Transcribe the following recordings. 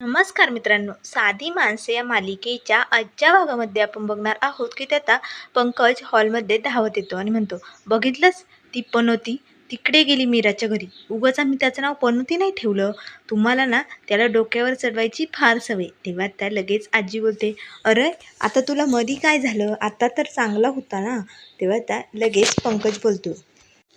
नमस्कार मित्रांनो साधी माणसे या मालिकेच्या आजच्या भागामध्ये आपण बघणार आहोत की त्याचा पंकज हॉलमध्ये धावत येतो आणि म्हणतो बघितलंच ती पनोती तिकडे गेली मीराच्या घरी. उगाच आम्ही त्याचं नाव पनोती नाही ठेवलं. तुम्हाला ना त्याला डोक्यावर चढवायची फार सवय. तेव्हा त्या लगेच आजी बोलते अरे आता तुला मधी काय झालं? आता तर चांगला होता ना? तेव्हा त्या लगेच पंकज बोलतो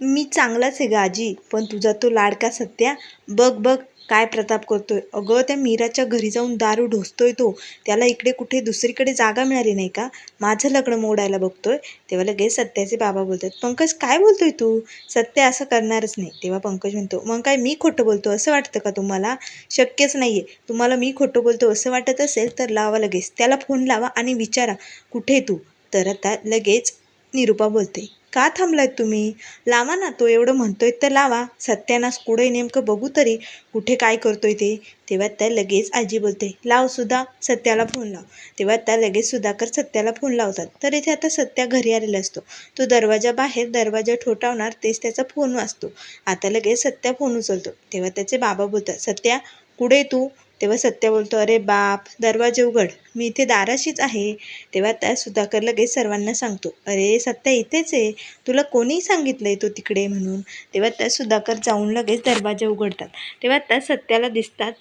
मी चांगलाच आहे ग आजी पण तुझा तो लाडका सत्या बघ बघ काय प्रताप करतोय? अगं त्या मीराच्या घरी जाऊन दारू ढोसतोय तो. त्याला इकडे कुठे दुसरीकडे जागा मिळाली नाही का? माझं लग्न मोडायला बघतोय. तेव्हा लगेच सत्याचे बाबा बोलतात पंकज काय बोलतोय तू? सत्य असं करणारच नाही. तेव्हा पंकज म्हणतो मग काय मी खोटं बोलतो असं वाटतं का तुम्हाला? शक्यच नाही आहे तुम्हाला मी खोटं बोलतो असं वाटत असेल तर लावा लगेच. त्याला फोन लावा आणि विचारा कुठे तू? तर आता लगेच निरुपा बोलते. का थांबलाय तुम्ही? लावा ना तो एवढं म्हणतोय तर लावा. सत्यानाश कुठे नेमकं बघू तरी कुठे काय करतोय ते. तेव्हा त्या लगेच आजी बोलते लाव सुद्धा सत्याला फोन लाव. तेव्हा त्या लगेच सुधाकर सत्याला फोन लावतात. तर इथे आता सत्या घरी आलेला असतो. तो दरवाजा बाहेर दरवाजा ठोठावणार तेच त्याचा फोन वाचतो. आता लगेच सत्या फोन उचलतो. तेव्हा त्याचे बाबा बोलतात सत्या कुठे तू? तेव्हा सत्या बोलतो अरे बाप दरवाजे उघड मी इथे दाराशीच आहे. तेव्हा त्या सुधाकर लगेच सर्वांना सांगतो अरे सत्या इथेच आहे तुला कोणी सांगितलं आहे तो तिकडे म्हणून? तेव्हा त्या सुधाकर जाऊन लगेच दरवाजा उघडतात. तेव्हा त्या सत्याला दिसतात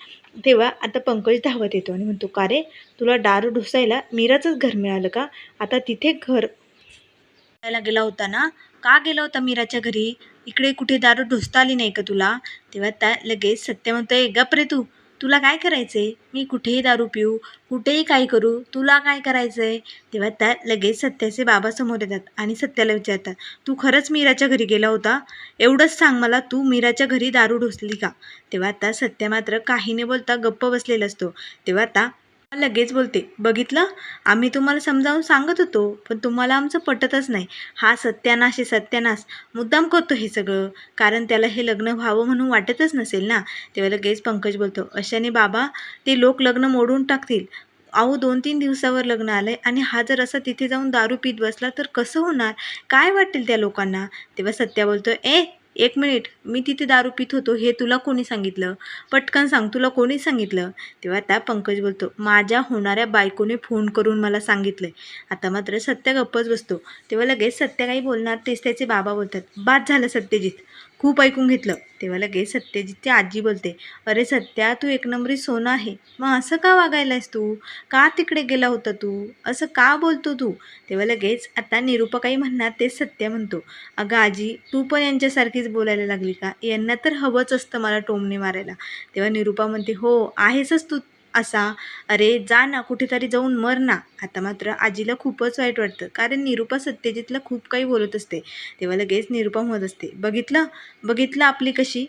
तेव्हा आता पंकज धावत येतो आणि म्हणतो का रे तुला दारू ढोसायला मीराचंच घर मिळालं का? आता तिथे घर गेला होता ना? का गेला होता मीराच्या घरी? इकडे कुठे दारू ढोसता आली नाही का तुला? तेव्हा त्या लगेच सत्य म्हणतोय गप रे तू तुला काय करायचं आहे मी कुठेही दारू पिऊ कुठेही काय करू तुला काय करायचं आहे तेव्हा त्या लगेच सत्याचे बाबा समोर येतात आणि सत्याला विचारतात तू खरंच मीराच्या घरी गेला होता? एवढंच सांग मला तू मीराच्या घरी दारू ढोसली का? तेव्हा आता सत्य मात्र काही न बोलता गप्प बसलेला असतो. तेव्हा आता लगेच बोलते. बघितलं? आम्ही तुम्हाला समजावून सांगत होतो पण तुम्हाला आमचं पटतच नाही. हा सत्यानाश आहे सत्यानाश. मुद्दाम करतो हे सगळं. कारण त्याला हे लग्न व्हावं म्हणून वाटतच नसेल ना? तेव्हा लगेच पंकज बोलतो अशाने बाबा ते लोक लग्न मोडून टाकतील. अहो दोन तीन दिवसावर लग्न आलं आहे आणि हा जर असा तिथे जाऊन दारू पीत बसला तर कसं होणार? काय वाटेल त्या लोकांना? तेव्हा सत्या बोलतो ए एक मिनिट मी तिथे दारू पित होतो हे तुला कोणी सांगितलं? पटकन सांग तुला कोणी सांगितलं? तेव्हा त्या पंकज बोलतो माझ्या होणाऱ्या बायकोने फोन करून मला सांगितलं आता मात्र सत्य गप्पच बसतो. तेव्हा लगेच सत्य काही बोलणार तेच त्याचे बाबा बोलतात बाद झालं सत्यजित. खूप ऐकून घेतलं. तेव्हा लगेच सत्यजितची आजी बोलते अरे सत्या तू एक नंबरी सोनं आहे. मग असं का वागायलायस तू? का तिकडे गेला होता तू? असं का बोलतो तू? तेव्हा लगेच आता निरूपकाई काही म्हणणार तेच सत्य म्हणतो. अगं आजी तू पण यांच्यासारखीच बोलायला लागली का? यांना तर हवंच असतं मला टोमणे मारायला. तेव्हा निरूपा म्हणते हो आहेसच तू. असा अरे जा ना कुठेतरी जाऊन मर ना. आता मात्र आजीला खूपच वाईट वाटतं कारण निरूपा सत्यजितला खूप काही बोलत असते. तेव्हा लगेच निरूपा होत असते बघितलं? बघितलं आपली कशी?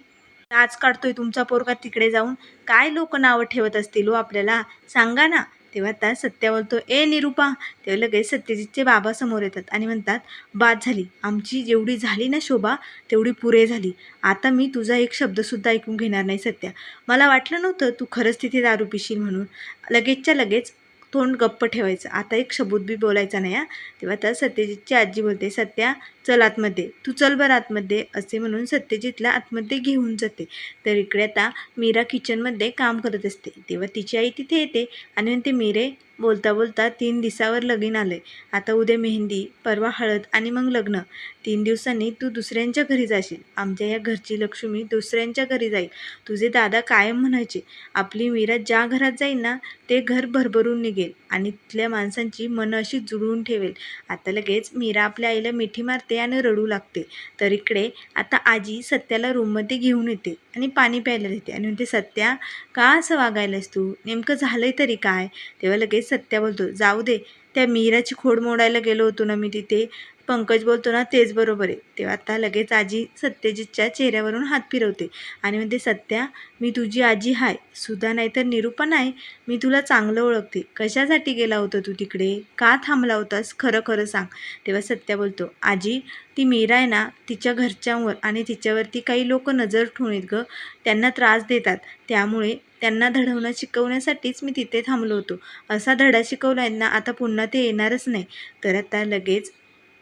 आज काढतोय तुमचा पोरगा तिकडे जाऊन. काय लोक नावं ठेवत असतील हो आपल्याला? सांगा ना तेव्हा त्या सत्या बोलतो ए निरूपा तेव्हा लगेच सत्यजितचे बाबा समोर येतात आणि म्हणतात बाद झाली. आमची जेवढी झाली ना शोभा तेवढी पुरे झाली. आता मी तुझा एक शब्दसुद्धा ऐकून घेणार नाही सत्या. मला वाटलं नव्हतं तू खरंच तिथे दारू पिशील म्हणून. लगेचच्या लगेच तोंड गप्प ठेवायचं. आता एक शब्द बी बोलायचा नाही हा. तेव्हा त्या सत्यजितची आजी बोलते सत्या चल आतमध्ये. तू चल बरं आतमध्ये असे म्हणून सत्यजितला आतमध्ये घेऊन जाते. तर इकडे आता मीरा किचनमध्ये काम करत असते. तेव्हा तिची आई तिथे येते आणि म्हणते मीरे बोलता बोलता तीन दिवसावर लगीन आलं आता उद्या मेहंदी परवा हळद आणि मग लग्न. तीन दिवसांनी तू दुसऱ्यांच्या घरी जाशील. आमच्या या घरची लक्ष्मी दुसऱ्यांच्या घरी जाईल. तुझे दादा कायम म्हणायचे आपली मीरा ज्या घरात जाईल ना ते घर भरभरून निघेल आणि तिथल्या माणसांची मनं अशी जुळवून ठेवेल. आता लगेच मीरा आपल्या आईला मिठी मारते आणि रडू लागते. तर इकडे आता आजी सत्याला रूममध्ये घेऊन येते आणि पाणी प्यायला देते. आणि म्हणते सत्या का असं वागायलास तू? नेमकं झालंय तरी काय? तेव्हा लगेच सत्या बोलतो जाऊ दे त्या मीराची खोड मोडायला गेलो होतो ना मी तिथे. पंकज बोलतो ना तेच बरोबर आहे. तेव्हा आता लगेच आजी सत्यजितच्या चेहऱ्यावरून हात फिरवते. आणि म्हणते सत्या मी तुझी आजी आहे सुद्धा नाही तर निरूपण आहे. मी तुला चांगलं ओळखते. कशासाठी गेला होता तू तिकडे? का थांबला होतास? खरं खरं सांग. तेव्हा सत्या बोलतो आजी ती मीरा आहे ना तिच्या घरच्यांवर आणि तिच्यावरती काही लोक नजर ठेवून येत गं. त्यांना त्रास देतात. त्यामुळे त्यांना धडवणं शिकवण्यासाठीच मी तिथे थांबलो होतो. असा धडा शिकवला यांना आता पुन्हा ते येणारच नाही. तर आता लगेच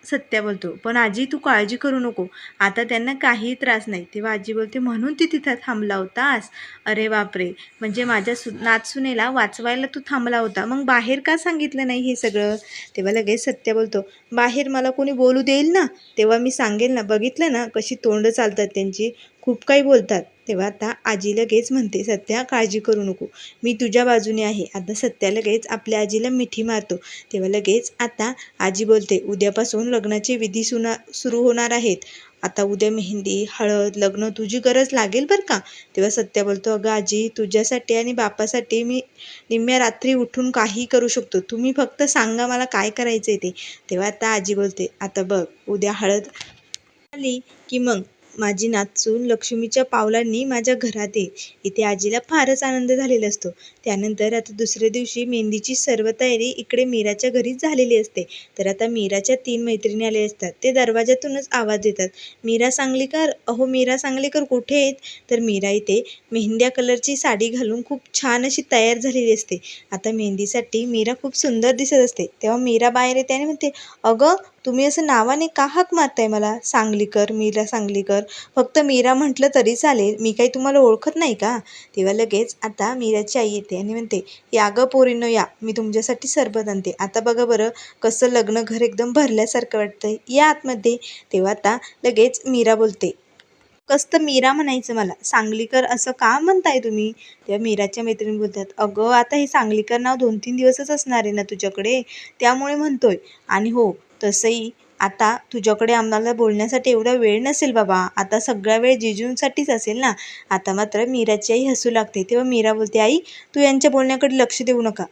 सत्या बोलतो पण आजी तू काळजी करू नको. आता त्यांना काही त्रास नाही. तेव्हा आजी बोलते म्हणून ती तिथं थांबला होतास? अरे बापरे! म्हणजे माझ्या सु नाचसुनेला वाचवायला तू थांबला होता. मग बाहेर का सांगितलं नाही हे सगळं? तेव्हा लगेच सत्य बोलतो बाहेर मला कोणी बोलू देईल ना? तेव्हा मी सांगेल ना बघितलं ना कशी तोंड चालतात त्यांची? खूप काही बोलतात. तेव्हा आता आजी लगेच म्हणते सत्या काळजी करू नको. मी तुझ्या बाजूने आहे. आता सत्या लगेच आपल्या आजीला मिठी मारतो. तेव्हा लगेच आता आजी बोलते उद्यापासून लग्नाचे विधी सुना सुरू होणार आहेत. आता उद्या मेहंदी हळद लग्न तुझी गरज लागेल बरं का? तेव्हा सत्या बोलतो अगं आजी तुझ्यासाठी आणि बापासाठी मी निम्म्या रात्री उठून काही करू शकतो. तुम्ही फक्त सांगा मला काय करायचं आहे ते. तेव्हा आता आजी बोलते आता बघ उद्या हळद आली की मग माझी नाचून लक्ष्मीच्या पावलांनी माझ्या घरात ये इथे आजीला फारच आनंद झालेला असतो. त्यानंतर आता दुसऱ्या दिवशी मेहंदीची सर्व तयारी इकडे मीराच्या घरीच झालेली असते. तर आता मीराच्या तीन मैत्रिणी आले असतात. ते दरवाजातूनच आवाज देतात. मीरा सांगलीकर अहो मीरा सांगलीकर कुठे आहेत? तर मीरा इथे मेहंद्या कलरची साडी घालून खूप छान अशी तयार झालेली असते. आता मेहंदीसाठी मीरा खूप सुंदर दिसत असते. तेव्हा मीरा बाहेर येते आणि म्हणते अगं तुम्ही असं नावाने का हाक मारताय मला? सांगलीकर मीरा सांगलीकर. फक्त मीरा म्हटलं तरी चालेल. मी काही तुम्हाला ओळखत नाही का? तेव्हा लगेच आता मीराची आई येते आणि म्हणते या गं पोरीनो या. मी तुमच्यासाठी सरबत आणते. आता बघा बरं कसं लग्न घर एकदम भरल्यासारखं वाटतंय. या आतमध्ये. तेव्हा आता लगेच मीरा बोलते कसं मीरा म्हणायचं मला? सांगलीकर असं का म्हणताय तुम्ही? तेव्हा मीराच्या मैत्रिणी बोलतात अगं आता हे सांगलीकर नाव दोन तीन दिवसच असणार आहे ना तुझ्याकडे? त्यामुळे म्हणतोय आणि हो तसंही आता तुझ्याकडे आम्हाला बोलण्यासाठी एवढा वेळ नसेल बाबा. आता सगळा वेळ जिजूंसाठीच असेल ना. आता मात्र मीराची आई हसू लागते. तेव्हा मीरा बोलते आई तू यांच्या बोलण्याकडे लक्ष देऊ नका.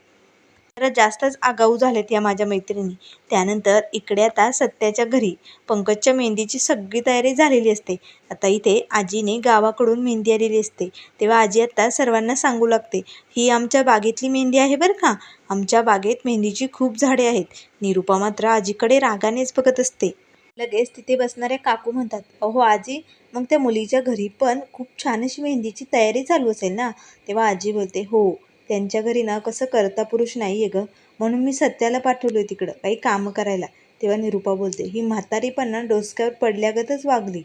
जरा जास्तच आगाऊ झालेत या माझ्या मैत्रिणी. त्यानंतर इकडे आता सत्याच्या घरी पंकजच्या मेहंदीची सगळी तयारी झालेली असते. आता इथे आजीने गावाकडून मेहंदी आलेली असते. तेव्हा आजी आता सर्वांना सांगू लागते ही आमच्या बागेतली मेहंदी आहे बरं का? आमच्या बागेत मेहंदीची खूप झाडे आहेत. निरूपा मात्र आजीकडे रागानेच बघत असते. लगेच तिथे बसणाऱ्या काकू म्हणतात अहो आजी मग त्या मुलीच्या घरी पण खूप छान अशी मेहंदीची तयारी चालू असेल ना? तेव्हा आजी बोलते हो त्यांच्या घरी ना कसं करता पुरुष नाही आहे गं. म्हणून मी सत्याला पाठवलं आहे तिकडं काही कामं करायला. तेव्हा निरूपा बोलते ही म्हातारी पण ना डोसक्यावर पडल्यागतच वागली.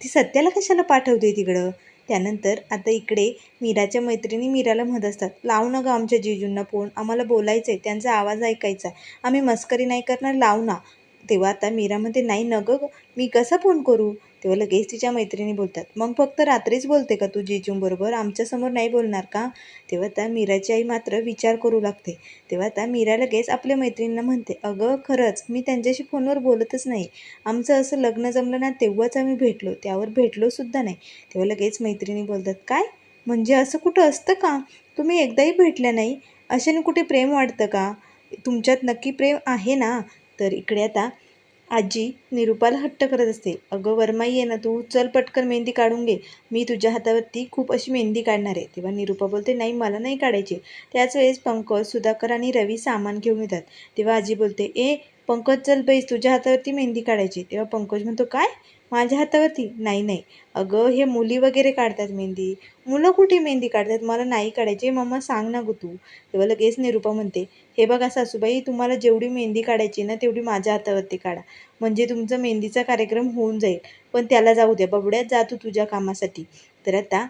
ती सत्याला कशाला पाठवते तिकडं? त्यानंतर आता इकडे मीराच्या मैत्रिणी मीराला म्हणत असतात लावू ना गं आमच्या जिजूंना फोन आम्हाला बोलायचं आहे त्यांचा आवाज ऐकायचा. आम्ही मस्करी नाही करणार लावू ना. तेव्हा आता मीरा म्हणते नाही न गं मी कसा फोन करू? तेव्हा लगेच तिच्या मैत्रिणी बोलतात. मग फक्त रात्रीच बोलते का तू जेजूंबरोबर आमच्यासमोर नाही बोलणार का? तेव्हा त्या मीराची आई मात्र विचार करू लागते. तेव्हा त्या मीरा लगेच आपल्या मैत्रिणींना म्हणते अगं खरंच मी त्यांच्याशी फोनवर बोलतच नाही. आमचं असं लग्न जमलं ना तेव्हाच आम्ही भेटलो. त्यावर भेटलोसुद्धा नाही. तेव्हा लगेच मैत्रिणी बोलतात काय? म्हणजे असं कुठं असतं का? तुम्ही एकदाही भेटल्या नाही? अशाने कुठे प्रेम वाटतं का? तुमच्यात नक्की प्रेम आहे ना? तर इकडे आता आजी निरुपाला हट्ट करत असते. अगं वरमाई आहे ना तू चल पटकन मेहंदी काढून घे. मी तुझ्या हातावरती खूप अशी मेहंदी काढणार आहे. तेव्हा निरुपा बोलते नाही मला नाही काढायची. त्याच वेळेस पंकज सुधाकर आणि रवी सामान घेऊन येतात. तेव्हा आजी बोलते ए पंकज चल बैस तुझ्या हातावरती मेहंदी काढायची. तेव्हा पंकज म्हणतो काय? माझ्या हातावरती? नाही नाही. अगं हे मुली वगैरे काढतात मेहंदी. मुलं कुठे मेहंदी काढतात? मला नाही काढायची. मम्मा सांग ना गं तू. तेव्हा लगेच निरुपा म्हणते हे बघा सासूबाई तुम्हाला जेवढी मेहंदी काढायची ना तेवढी माझ्या हातावरती काढा. म्हणजे तुमचा मेहंदीचा कार्यक्रम होऊन जाईल. पण त्याला जाऊ द्या बबड्यात जा तू तुझ्या कामासाठी. तर आता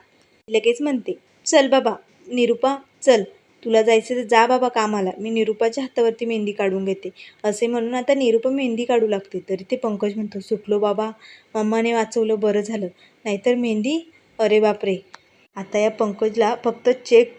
लगेच म्हणते चल बाबा निरूपा चल. तुला जायचं तर जा बाबा कामाला. मी निरूपाच्या हातावरती मेहंदी काढून घेते. असे म्हणून आता निरूपा मेहंदी काढू लागते. तरी ते पंकज म्हणतो सुटलो बाबा. मम्माने वाचवलं बरं झालं. नाहीतर मेहंदी अरे बापरे. आता या पंकजला फक्त चेक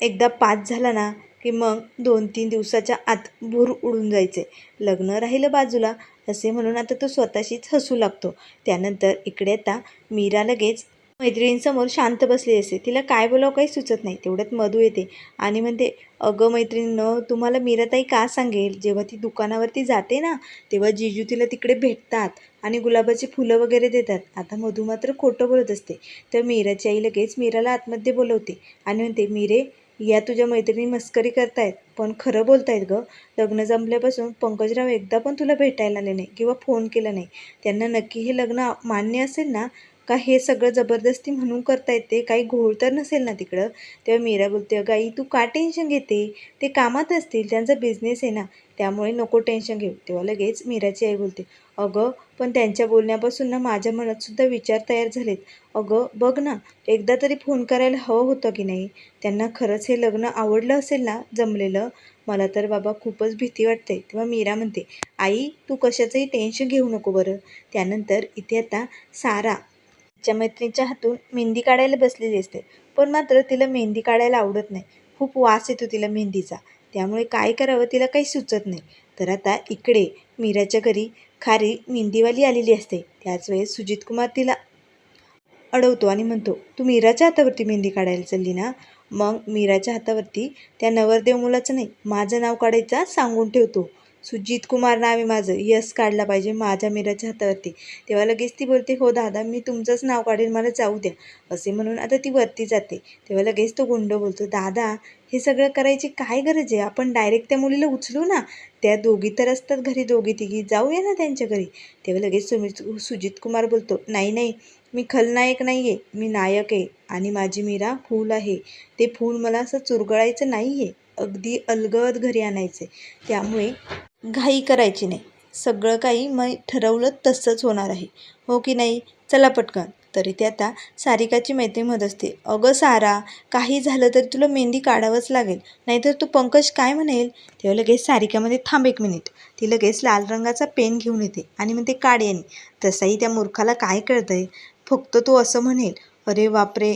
एकदा पास झाला ना की मग दोन तीन दिवसाच्या आत भूर उडून जायचे. लग्न राहिलं बाजूला असे म्हणून आता तो स्वतःशीच हसू लागतो. त्यानंतर इकडे आता मीरा लगेच मैत्रिणींसमोर शांत बसली असते. तिला काय बोलावं काही सुचत नाही. तेवढ्यात मधू येते आणि म्हणते अगं मैत्रिणीनं तुम्हाला मीराताई का सांगेल? जेव्हा ती दुकानावरती जाते ना तेव्हा जिजू तिला तिकडे भेटतात आणि गुलाबाची फुलं वगैरे देतात. आता मधू मात्र खोटं बोलत असते. तर मीराची आई लगेच मीराला आतमध्ये बोलवते आणि म्हणते मीरे या तुझ्या मैत्रिणी मस्करी करतायत पण खरं बोलतायत गं. लग्न जमल्यापासून पंकजराव एकदा पण तुला भेटायला आले नाही किंवा फोन केला नाही. त्यांना नक्की हे लग्न मान्य असेल ना का हे सगळं जबरदस्ती म्हणून करता येते? काही घोळ तर नसेल ना तिकडं? तेव्हा मीरा बोलते अगं आई तू का टेन्शन घेते? ते कामात असतील त्यांचा बिझनेस आहे ना त्यामुळे नको टेन्शन घेऊ. तेव्हा लगेच मीराची आई बोलते अगं पण त्यांच्या बोलण्यापासून ना माझ्या मनात सुद्धा विचार तयार झालेत. अगं बघ ना एकदा तरी फोन करायला हवं होतं की नाही? त्यांना खरंच हे लग्न आवडलं असेल ना जमलेलं? मला तर बाबा खूपच भीती वाटते. तेव्हा मीरा म्हणते आई तू कशाचंही टेन्शन घेऊ नको बरं. त्यानंतर इथे आता सारा तिच्या मैत्रिणीच्या हातून मेहंदी काढायला बसलेली असते. पण मात्र तिला मेहंदी काढायला आवडत नाही. खूप वास येतो तिला मेहंदीचा. त्यामुळे काय करावं तिला काही सुचत नाही. तर आता इकडे मीराच्या घरी खारी मेहंदीवाली आलेली असते. त्याच वेळेस सुजित कुमार तिला अडवतो आणि म्हणतो तू मीराच्या हातावरती मेहंदी काढायला चालली ना? मग मीराच्या हातावरती त्या नवरदेव मुलाचं नाही माझं नाव काढायचा सांगून ठेवतो. सुजित कुमार नाव आहे माझं. यस काढला पाहिजे माझ्या मिराच्या हातावरती. तेव्हा लगेच ती बोलते हो दादा मी तुमचंच नाव काढेन मला जाऊ द्या. असे म्हणून आता ती वरती जाते. तेव्हा लगेच तो गुंड बोलतो दादा हे सगळं करायची काय गरज आहे? आपण डायरेक्ट त्या मुलीला उचलू ना? त्या दोघी तर असतात घरी दोघी तिघी. जाऊया ना त्यांच्या घरी. तेव्हा लगेच सुमित सुजित कुमार बोलतो नाही नाही मी खलनायक नाही आहे मी नायक आहे आणि माझी मीरा फूल आहे. ते फूल मला असं चुरगळायचं नाही आहे अगदी अलगद घरी आणायचे. त्यामुळे घाई करायची नाही. सगळं काही मग ठरवलं तसंच होणार आहे. हो की नाही? चला पटकन. तरी ते आता सारिकाची मैत्री म्हणत असते. अगं सारा काही झालं तरी तुला मेहंदी काढावंच लागेल. नाहीतर तू पंकज काय म्हणेल? तेव्हा लगेच सारिकामध्ये थांब एक मिनिट. ती लगेच लाल रंगाचा पेन घेऊन येते आणि मग ते काढ याने. तसाही त्या मूर्खाला काय कळतंय? फक्त तो असं म्हणेल अरे बापरे!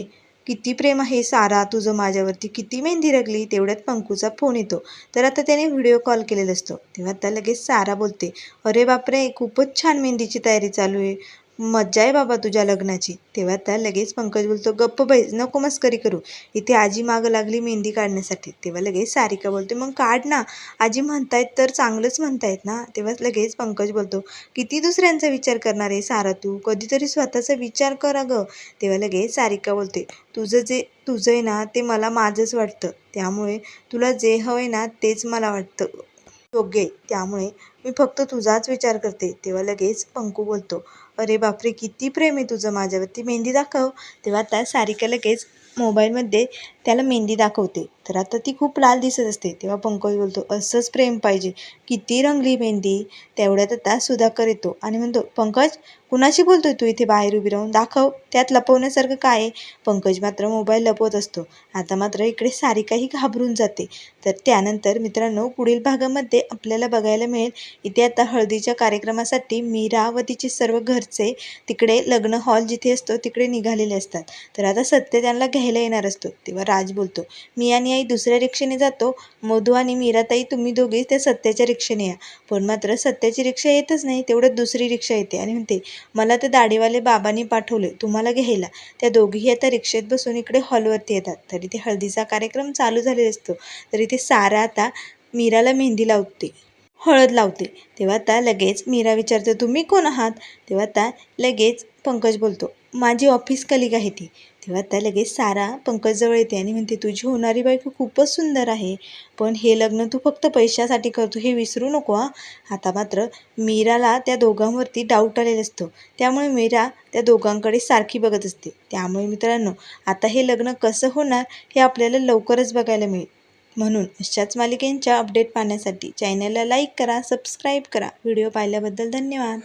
किती प्रेम आहे सारा तुझं माझ्यावरती किती मेहंदी रगली तेवढ्यात पंकूचा फोन येतो. तर आता त्याने व्हिडिओ कॉल केलेला असतो. तेव्हा आता लगेच सारा बोलते अरे बापरे खूपच छान मेहंदीची तयारी चालू आहे. मज्जा आहे बाबा तुझ्या लग्नाची. तेव्हा त्या लगेच पंकज बोलतो गप्प बैस नको मस्करी करू. इथे आजी मागं लागली मेहंदी काढण्यासाठी. तेव्हा लगेच सारिका बोलते मग काढ ना. आजी म्हणतायत तर चांगलंच म्हणतायत ना. तेव्हा लगेच पंकज बोलतो किती दुसऱ्यांचा विचार करणार आहे सारा तू? कधीतरी स्वतःचा विचार कर अगं. तेव्हा लगेच सारिका बोलते तुझं जे तुझं आहे ना ते मला माझंच वाटतं. त्यामुळे तुला जे हवं आहे ना तेच मला वाटतं. योग्य आहे. त्यामुळे मी फक्त तुझाच विचार करते. तेव्हा लगेच पंकू बोलतो अरे बापरे किती प्रेम आहे तुझं माझ्यावरती. मेहंदी दाखव. तेव्हा त्या सारिका लगेच मोबाईलमध्ये त्याला मेहंदी दाखवते. तर आता ती खूप लाल दिसत असते. तेव्हा पंकज बोलतो असंच प्रेम पाहिजे. किती रंगली मेहंदी. तेवढ्यात आता सुधाकर येतो. आणि म्हणतो पंकज कुणाशी बोलतोय तू इथे बाहेर उभी राहून? दाखव. त्यात लपवण्यासारखं काय आहे? पंकज मात्र मोबाईल लपवत असतो. आता मात्र इकडे सारिकाही घाबरून जाते. तर त्यानंतर मित्रांनो पुढील भागामध्ये आपल्याला बघायला मिळेल इथे आता हळदीच्या कार्यक्रमासाठी मीरा व तिचे सर्व घरचे तिकडे लग्न हॉल जिथे असतो तिकडे निघालेले असतात. तर आता सत्य त्यांना घ्यायला येणार असतो. तेव्हा राज बोलतो. मी आणि आई दुसऱ्या रिक्षेने जातो. मधू आणि मीराताई तुम्ही दोघी त्या सत्याच्या रिक्षेने या. पण मात्र सत्याची रिक्षा येतच नाही तेवढं दुसरी रिक्षा येते आणि म्हणते मला ते दाढीवाले बाबांनी पाठवले तुम्हाला घ्यायला. त्या दोघीही आता रिक्षेत बसून इकडे हॉलवरती येतात. तरी ते हळदीचा कार्यक्रम चालू झालेला असतो. तरी ते सारा आता मीराला मेहंदी लावते. हळद लावते. तेव्हा आता लगेच मीरा विचारते तुम्ही कोण आहात? तेव्हा आता लगेच पंकज बोलतो माझी ऑफिस कलिग आहे ती. तेव्हा त्या लगेच सारा पंकजजवळ येते आणि म्हणते तुझी होणारी बायको खूपच सुंदर आहे पण हे लग्न तू फक्त पैशासाठी करतो हे विसरू नको हा. आता मात्र मीराला त्या दोघांवरती डाऊट आलेला असतो. त्यामुळे मीरा त्या दोघांकडे सारखी बघत असते. त्यामुळे मित्रांनो आता हे लग्न कसं होणार हे आपल्याला लवकरच बघायला मिळेल. म्हणून अशाच मालिकेंच्या अपडेट पाहण्यासाठी चॅनलला लाईक करा सबस्क्राईब करा. व्हिडिओ पाहिल्याबद्दल धन्यवाद.